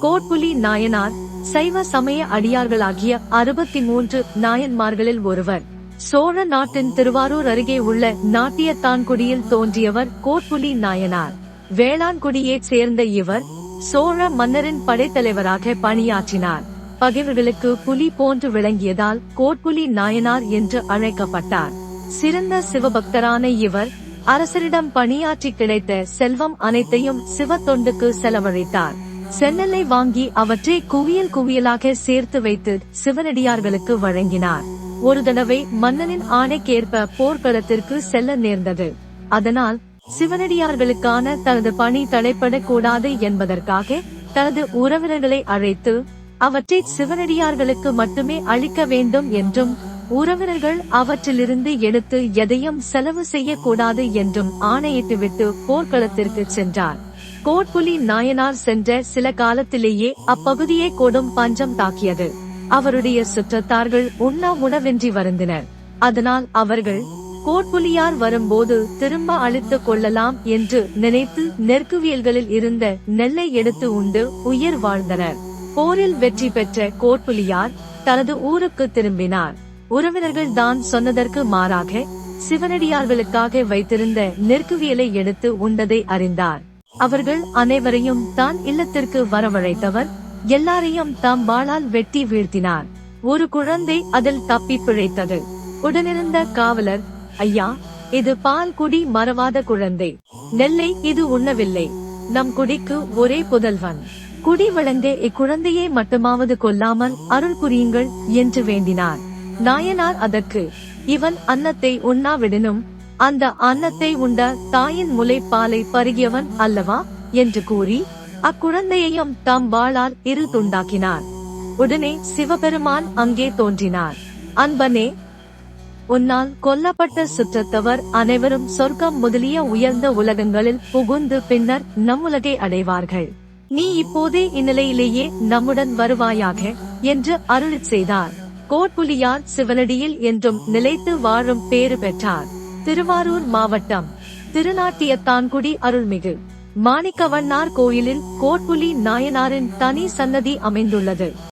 கோட்புலி நாயனார் சைவ சமய அடியார்களாகிய அறுபத்தி மூன்று நாயன்மார்களில் ஒருவர். சோழ நாட்டின் திருவாரூர் அருகே உள்ள நாட்டியத்தான்குடியில் தோன்றியவர் கோட்புலி நாயனார். வேளாண்குடியைச் சேர்ந்த இவர் சோழ மன்னரின் படைத்தலைவராக பணியாற்றினார். பகைவர்களுக்கு புலி போன்று விளங்கியதால் கோட்புலி நாயனார் என்று அழைக்கப்பட்டார். சிறந்த சிவபக்தரான இவர் அரசரிடம் பணியாற்றி கிடைத்த செல்வம் அனைத்தையும் சிவ தொண்டுக்கு செலவழித்தார். சென்னலை வாங்கி அவற்றை குவியல் குவியலாக சேர்த்து வைத்து சிவனடியார்களுக்கு வழங்கினார். ஒரு தடவை மன்னனின் ஆணைக்கேற்ப போர்க்களத்திற்கு செல்ல நேர்ந்தது. அதனால் சிவனடியார்களுக்கான தனது பணி தடைப்படக்கூடாது என்பதற்காக தனது உறவினர்களை அழைத்து அவற்றை சிவனடியார்களுக்கு மட்டுமே அளிக்க வேண்டும் என்றும் உறவினர்கள் அவற்றிலிருந்து எடுத்து எதையும் செலவு செய்யக்கூடாது என்றும் ஆணையிட்டுவிட்டு போர்க்களத்திற்கு சென்றார். கோட்புலி நாயனார் சென்ற சில காலத்திலேயே அப்பகுதியை கொடும் பஞ்சம் தாக்கியது. அவருடைய சுற்றத்தார்கள் உண்ணா உணவின்றி வருந்தினர் அதனால் அவர்கள் கோட்புலியார் வரும்போது திரும்ப அழித்து கொள்ளலாம் என்று நினைத்து நெற்குவியல்களில் இருந்த நெல்லை எடுத்து உண்டு உயிர் வாழ்ந்தனர். போரில் வெற்றி பெற்ற கோட்புலியார் தனது ஊருக்கு திரும்பினார். உறவினர்கள் தான் சொன்னதற்கு மாறாக சிவனடியார்களுக்காக வைத்திருந்த நெற்குவியலை எடுத்து உண்டதை அறிந்தார். அவர்கள் அனைவரையும் தான் இல்லத்திற்கு வரவழைத்தவர். எல்லாரையும் தாம் வாளால் வெட்டி வீழ்த்தினார். ஒரு குழந்தை அதில் தப்பி பிழைத்தது. உடனிருந்த காவலர் ஐயா இது பால் குடி மறவாத குழந்தை. நெல்லை இது உண்ணவில்லை. நம் குடிக்கு ஒரே புதல்வன். குடி வளர்ந்தே இக்குழந்தையை மட்டுமாவது கொல்லாமல் அருள் புரியுங்கள் என்று வேண்டினார். நாயனார் அதற்கு இவன் அன்னத்தை உண்ணாவிடனும் அந்த அன்னத்தை உண்ட தாயின் முலைப்பாலை பருகியவன் அல்லவா? என்று கூறி அக்குழந்தையையும் தம் வாளால் இரு துண்டாக்கினார். உடனே சிவபெருமான் அங்கே தோன்றினார். அன்பனே உன்னால் கொல்லப்பட்ட சுற்றத்தவர் அனைவரும் சொர்க்கம் முதலிய உயர்ந்த உலகங்களில் புகுந்து பின்னர் நம்முலகை அடைவார்கள். நீ இப்போதே இந்நிலையிலேயே நம்முடன் வருவாயாக என்று அருள் செய்தார். கோட்புலியார் சிவனடியில் என்றும் நிலைத்து வாழும் பேறு பெற்றார். திருவாரூர் மாவட்டம் திருநாட்டியத்தான்குடி அருள்மிகு. மாணிக்கவண்ணார் கோயிலில் கோட்புலி நாயனாரின் தனி சன்னதி அமைந்துள்ளது.